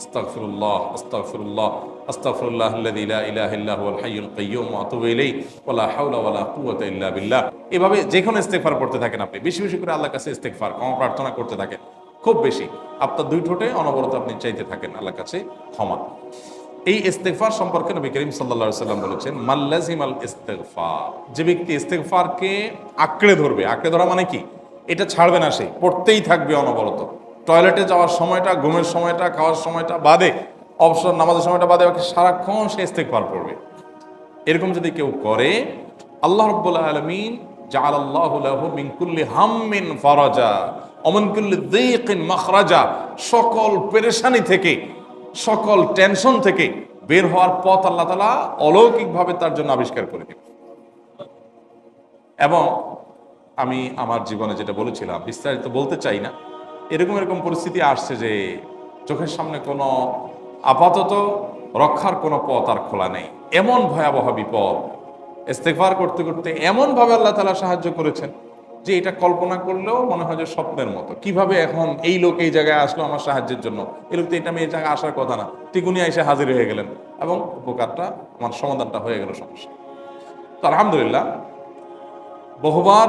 আস্তাগফিরুল্লাহ আস্তাগফিরুল্লাহ আস্তাগফিরুল্লাহ আল্লাযী লা ইলাহা ইল্লা হুয়াল হাইয়ুল কাইয়্যুম ওয়া আতুবু ইলাইহি, ওয়া লা হাওলা ওয়া লা কুওয়াতা ইল্লা বিল্লাহ। এভাবে যে কোনো ইস্তেগফার করতে থাকেন আপনি। বেশি বেশি করে আল্লাহর কাছে ইস্তেগফার, ক্ষমা প্রার্থনা করতে থাকেন। খুব বেশি। আপনার দুই ঠোঁটে অনবরত আপনি চাইতে থাকেন আল্লাহর কাছে ক্ষমা। এই ইস্তেগফার সম্পর্কে নবী করিম সাল্লাল্লাহু আলাইহি সাল্লাম বলেছেন মাল্লাজিমাল ইস্তেগফার। যে ব্যক্তি ইস্তেগফারকে আঁকড়ে ধরবে, আঁকড়ে ধরা মানে কি? এটা ছাড়বে না সে, পড়তেই থাকবে অনবরত। টয়লেটে যাওয়ার সময়টা, ঘুমের সময়টা, খাওয়ার সময়টা বাদে, অবসর নামাজের সময়টা বাদে ওকে সারাক্ষণ সে ইস্তেগফার করবে এরকম যদি কেউ করে, আল্লাহ রব্বুল আলমিন জাল আল্লাহ মিন কুল্লি হাম্মিন ফারাজা অমন কুল্লি দিকিন মাখরাজা, সকল পেরেশানি থেকে, সকল টেনশন থেকে বের হওয়ার পথ আল্লাহ তালা অলৌকিকভাবে তার জন্য আবিষ্কার করে দেবে। এবং আমি আমার জীবনে যেটা বলেছিলাম, বিস্তারিত বলতে চাই না এরকম এরকম পরিস্থিতি আসছে যে চোখের সামনে কোনো আপাতত রক্ষার কোনো পথ আর খোলা নেই। এমন ভয়াবহ বিপদ ইস্তেগফার করতে করতে এমনভাবে আল্লাহ তালা সাহায্য করেছেন যে এটা কল্পনা করলেও মনে হয় যে স্বপ্নের মতো। কীভাবে এখন এই লোক এই জায়গায় আসলো আমার সাহায্যের জন্য? এই লোক তো এটা আমি এই জায়গায় আসার কথা না। টিকুনি এসে হাজির হয়ে গেলেন এবং উপকারটা আমার সমাধানটা হয়ে গেল সমস্যা। তো আলহামদুলিল্লাহ, বহুবার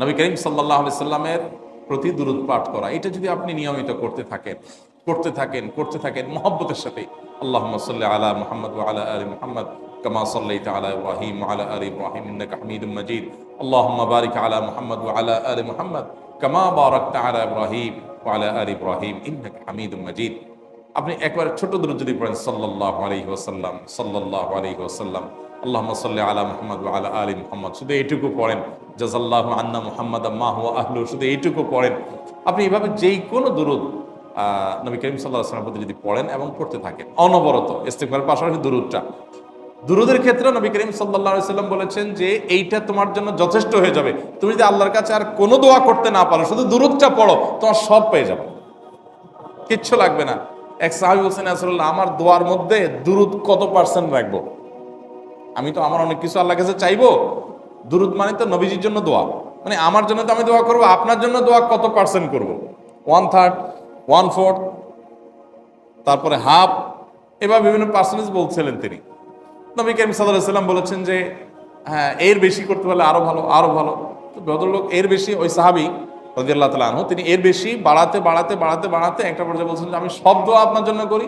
নবী করিম সাল্লাহ সাল্লামের প্রতি দুরুদ পাঠ করা এটা যদি আপনি নিয়মিত করতে থাকেন করতে থাকেন করতে থাকেন মহব্বতের সাথে আল্লাহ সাল্লি আলা মুহাম্মদ ওয়া আলা আলি মুহাম্মদ كما صليت على ابراهيم وعلى ال ابراهيم انك حميد مجيد اللهم بارك على محمد وعلى ال محمد كما باركت على ابراهيم وعلى ال ابراهيم انك حميد مجيد আপনি একবার ছোট দূর যদি পড়েন সাল্লাল্লাহু আলাইহি ওয়াসাল্লাম সাল্লাল্লাহু আলাইহি ওয়াসাল্লাম আল্লাহুম্মা সাল্লি আলা মোহাম্মদ আলা আলি মুহাম্মদ। শুধু এইটুকু পড়েন। জাযাল্লাহু আন্না মুহাম্মাদ মা হুয়া আহলু। শুধু এইটুকু পড়েন। আপনি এভাবে যেই কোনো আহ, নবী করিম সাল্লাহ আসলামের প্রতি যদি পড়েন এবং পড়তে থাকেন অনবরত ইস্তেগফারের পাশাপাশি দুরুদটা। দুরুদের ক্ষেত্রে নবী করিম সাল্লাহ সাল্লাম বলেছেন যে এইটা তোমার জন্য যথেষ্ট হয়ে যাবে। তুমি যদি আল্লাহর কাছে আর কোনো দোয়া করতে না পারো শুধু দুরুদটা পড়ো তোমার সব পেয়ে যাবে। কিচ্ছু লাগবে না। এক সাহাবি হোসেন আসল্লাহ আমার দোয়ার মধ্যে দুরুদ কত পার্সেন্ট রাখব? আমি তো আমার অনেক কিছু আল্লাহ কাছে চাইব। দুরুদ মানে তো নবীজির জন্য দোয়া। মানে আমার জন্য তো আমি দোয়া করব, আপনার জন্য দোয়া কত পার্সেন্ট করব? ওয়ান থার্ড ওয়ান ফোর্থ তারপরে হাফ এবার বিভিন্ন পার্সেন্টেজ বলছিলেন তিনি। নবী সাল্লাহ সাল্লাম বলেছেন যে হ্যাঁ এর বেশি করতে পারলে আরও ভালো আরও ভালো। তো ভদ্রলোক এর বেশি, ওই সাহাবি রাদিয়াল্লাহু তাআলা আনহু, তিনি এর বেশি বাড়াতে বাড়াতে বাড়াতে বাড়াতে একটা পর্যায়ে বলছেন যে, আমি সব দোয়া আপনার জন্য করি।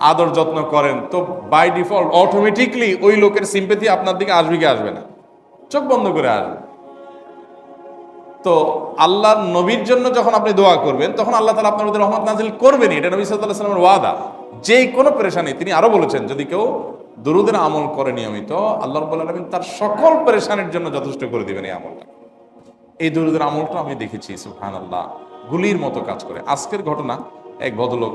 আদর যত্ন করেন, তো বাই ডিফল্ট অটোমেটিকলি ওই লোকের সিম্পেথি আপনার দিকে আসবে কি আসবে না? চোখ বন্ধ করে আসবে। তো আল্লাহর নবীর জন্য যখন আপনি দোয়া করবেন, তখন আল্লাহ তালা আপনার মধ্যে রহমত নাজিল করবেনই। এটা নবী সাল্লাহ সাল্লামের ওয়াদা। যে কোনো পেরেশানি, তিনি আরও বলেছেন, যদি কেউ দুরুদের আমল করে নিয়মিত, আল্লাহ রব্বুল আলমিন তার সকল পেরেশানির জন্য যথেষ্ট করে দিবেন এই আমলটা। এই দুরুদের আমলটা আমি দেখেছি সুহান আল্লাহ গুলির মতো কাজ করে। আজকের ঘটনা, এক ভদ্রলোক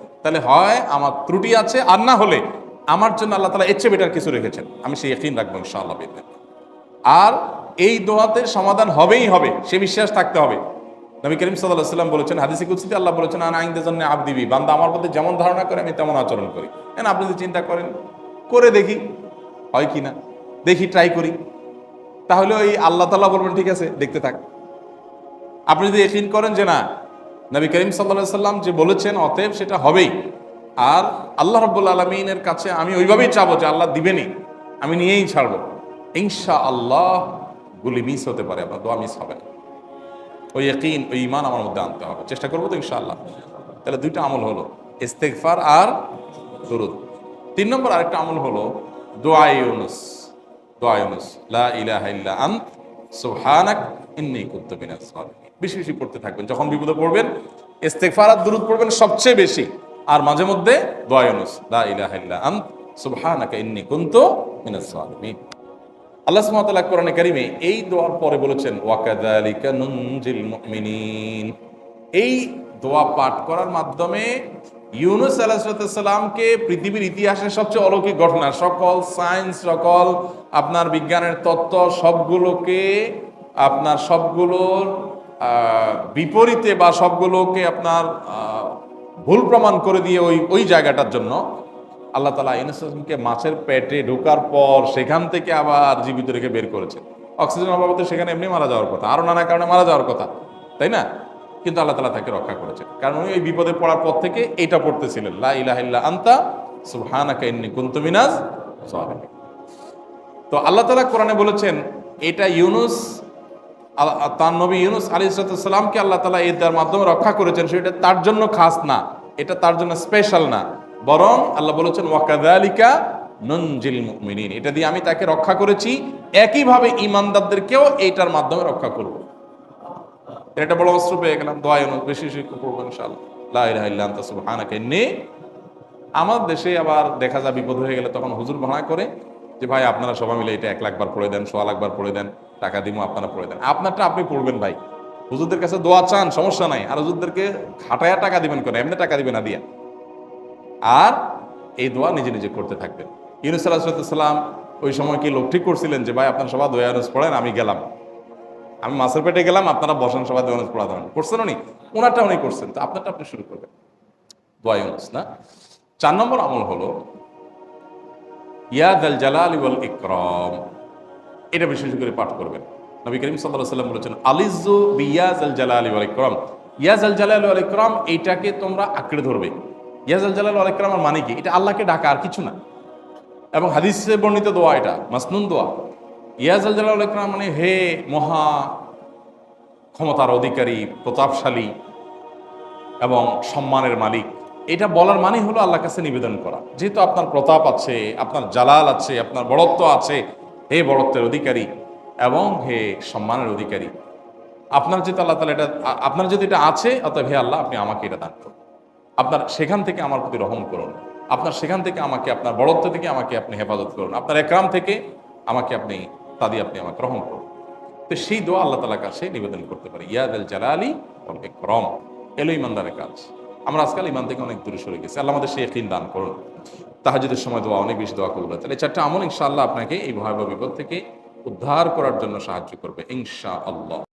তাহলে হয় আমার ত্রুটি আছে, আর না হলে আমার জন্য আল্লাহ তালা এর চেয়ে বেটার কিছু রেখেছেন। আমি সেই একদিন রাখব ইনশাআল্লাহ বিদিন। আর এই দোয়াতে সমাধান হবেই হবে, সে বিশ্বাস থাকতে হবে। নবী করিম সাল্লাহ সাল্লাম বলেছেন, হাদিসি কুৎসিতে আল্লাহ বলেছেন, আন আইনদের জন্য আব দিবি বান্দা আমার মধ্যে যেমন ধারণা করে, আমি তেমন আচরণ করি। কেন? আপনি যদি চিন্তা করেন, করে দেখি। হয় কি না? দেখি ট্রাই করি। তাহলে ওই আল্লাহ তাল্লাহ বলবেন, ঠিক আছে, দেখতে থাক। আপনি যদি একিন করেন যে, না নবী করিম সাল্লাহ সাল্লাম যে বলেছেন, অতএব সেটা হবেই। আর আল্লাহ রব্বুল আলমিনের কাছে আমি ওইভাবেই চাবো যে আল্লাহ দিবেনই। আমি নিয়েই ছাড়বো। ইনশা আল্লাহ গুলি মিস হতে পারে, আপনার দোয়া মিস হবে না। ওই একইন ওই ইমান আমার মধ্যে আনতে হবে। চেষ্টা করব তো ইনশাআল্লাহ। তাহলে দুইটা আমল হলো ইস্তেকফার আর দরুদ। তিন নম্বর আরেকটা আমল হলো, দোয়া ইউনুস। লা ইলাহা ইল্লা আন্ত, সুবহানাক, ইন্নী কুনতু মিনাস বেশি বেশি পড়তে থাকবেন। যখন বিপদে পড়বেন ইস্তেগফার আর দুরূদ পড়বেন সবচেয়ে বেশি। আর মাঝে মধ্যে দোয়া ইউনুস, লা ইলাহা ইল্লা আন্ত, সুবহানাকা ইন্নী কুনতু মিনাস সালিহিন আল্লাহ সুবহানাহু কোরআনে কারিমে এই দোয়ার পরে বলেছেন, ওয়াকাযালিকা নুনজিল মুমিনিন। এই দোয়া পাঠ করার মাধ্যমে ইউনুস আলাহিসাল্লামকে পৃথিবীর ইতিহাসের সবচেয়ে অলৌকিক ঘটনা, সকল সায়েন্স, সকল আপনার বিজ্ঞানের তত্ত্ব, সবগুলোকে আপনার সবগুলোর বিপরীতে বা সবগুলোকে আপনার ভুল প্রমাণ করে দিয়ে ওই ওই জায়গাটার জন্য আল্লাহ তালা ইউনুসকে মাছের পেটে ঢোকার পর সেখান থেকে আবার জীবিত রেখে বের করেছে অক্সিজেন অভাবে তো সেখানে এমনি মারা যাওয়ার কথা, আরও নানা কারণে মারা যাওয়ার কথা, তাই না? কিন্তু আল্লাহ তালা তাকে রক্ষা করেছে কারণ উনি ওই বিপদে পড়ার পর থেকে এটা পড়তেছিলেন, লা ইলাহা আন্তা সুবহানাকা ইন্নী কুনতু মিনাজ তো আল্লাহ তালা কোরআনে বলেছেন, এটা ইউনুস তার নবী ইউনুস আলী সালামকে আল্লাহ তালা এই এটার মাধ্যমে রক্ষা করেছেন, সেটা তার জন্য খাস না, এটা তার জন্য স্পেশাল না। বরং আল্লাহ বলেছেন ওয়াকাদালিকা ননজিল মুমিনিন, এটা দিয়ে আমি তাকে রক্ষা করেছি, একইভাবে ইমানদারদেরকেও এইটার মাধ্যমে রক্ষা করব। এটা বড় অস্ত্র পেয়ে গেলাম, দোয়া বেশি বেশি করব ইনশাআল্লাহ। আমার দেশে আবার দেখা যায় বিপদ হয়ে গেলে তখন হুজুর ভাড়া করে যে ভাই আপনারা সবাই মিলে এটা এক লাখ বার পড়ে দেন, সোয়া লাখবার পড়ে দেন, টাকা দিব আপনারা পড়ে দেন। আপনারটা আপনি পড়বেন ভাই। হুজুরদের কাছে দোয়া চান, সমস্যা নাই। আর হুজুরদেরকে খাটায়া টাকা দিবেন কেন? এমনি টাকা দিবেন না দিয়া। আর এই দোয়া নিজে নিজে করতে থাকবেন। ইউনুস আলাহিসাল্লাম ওই সময় কি লোক ঠিক করছিলেন যে, ভাই, আপনারা সবাই দোয়া ইউনুস পড়েন, আমি গেলাম। আমি মাছের পেটে গেলাম, আপনারা বসেন, সবাই দোয়া ইউনুস পড়া দেবেন করছেন উনি? ওনারটা উনি করছেন। তো আপনারটা আপনি শুরু করবেন। দোয়া ইউনুস, না? চার নম্বর আমল হলো ইয়াদ আল জালাল ওয়াল ইকরাম। এটা বিশেষ করে পাঠ করবেন। নবী করিম সাল্লাল্লাহু সাল্লাম বলেছেন আলিজু বিয়াজ আল জালাল ওয়াল ইকরাম। ইয়াজ আল জালাল ওয়াল ইকরাম এইটাকে তোমরা আঁকড়ে ধরবে। ইয়াজ আল জালাল ওয়াল ইকরাম মানে কি? এটা আল্লাহকে ডাকা আর কিছু না। এবং হাদিসে বর্ণিত দোয়া এটা, মাসনুন দোয়া। ইয়াজ আল জালাল ইকরাম মানে হে মহা ক্ষমতার অধিকারী, প্রতাপশালী এবং সম্মানের মালিক। এটা বলার মানে হলো আল্লাহর কাছে নিবেদন করা। যেহেতু আপনার প্রতাপ আছে, আপনার জালাল আছে, আপনার বড়ত্ব আছে, হে বড়ত্বের অধিকারী এবং হে সম্মানের অধিকারী, আপনার যেহেতু আল্লাহ তালা এটা, আপনার যদি এটা আছে, অতএব হে আল্লাহ আপনি আমাকে এটা দান করুন। আপনার সেখান থেকে আমার প্রতি রহম করুন। আপনার সেখান থেকে আমাকে, আপনার বড়ত্ব থেকে আমাকে আপনি হেফাজত করুন। আপনার একরাম থেকে আমাকে আপনি, তা দিয়ে আপনি আমাকে রহম করুন। তো সেই দোয়া আল্লাহ তালার কাছে নিবেদন করতে পারি। ইয়াদ আল জালালি ইকরাম। এলো ইমানদারের কাজ। আমরা আজকাল ইমান থেকে অনেক দূরে সরে গেছি। আল্লাহ আমাদের সেই একদিন দান করুন। তাহাজুদের সময় দোয়া, অনেক বেশি দোয়া করবে তাহলে চারটা আমল ইনশাআল্লাহ আপনাকে এই ভয়াবহ বিপদ থেকে উদ্ধার করার জন্য সাহায্য করবে ইনশা আল্লাহ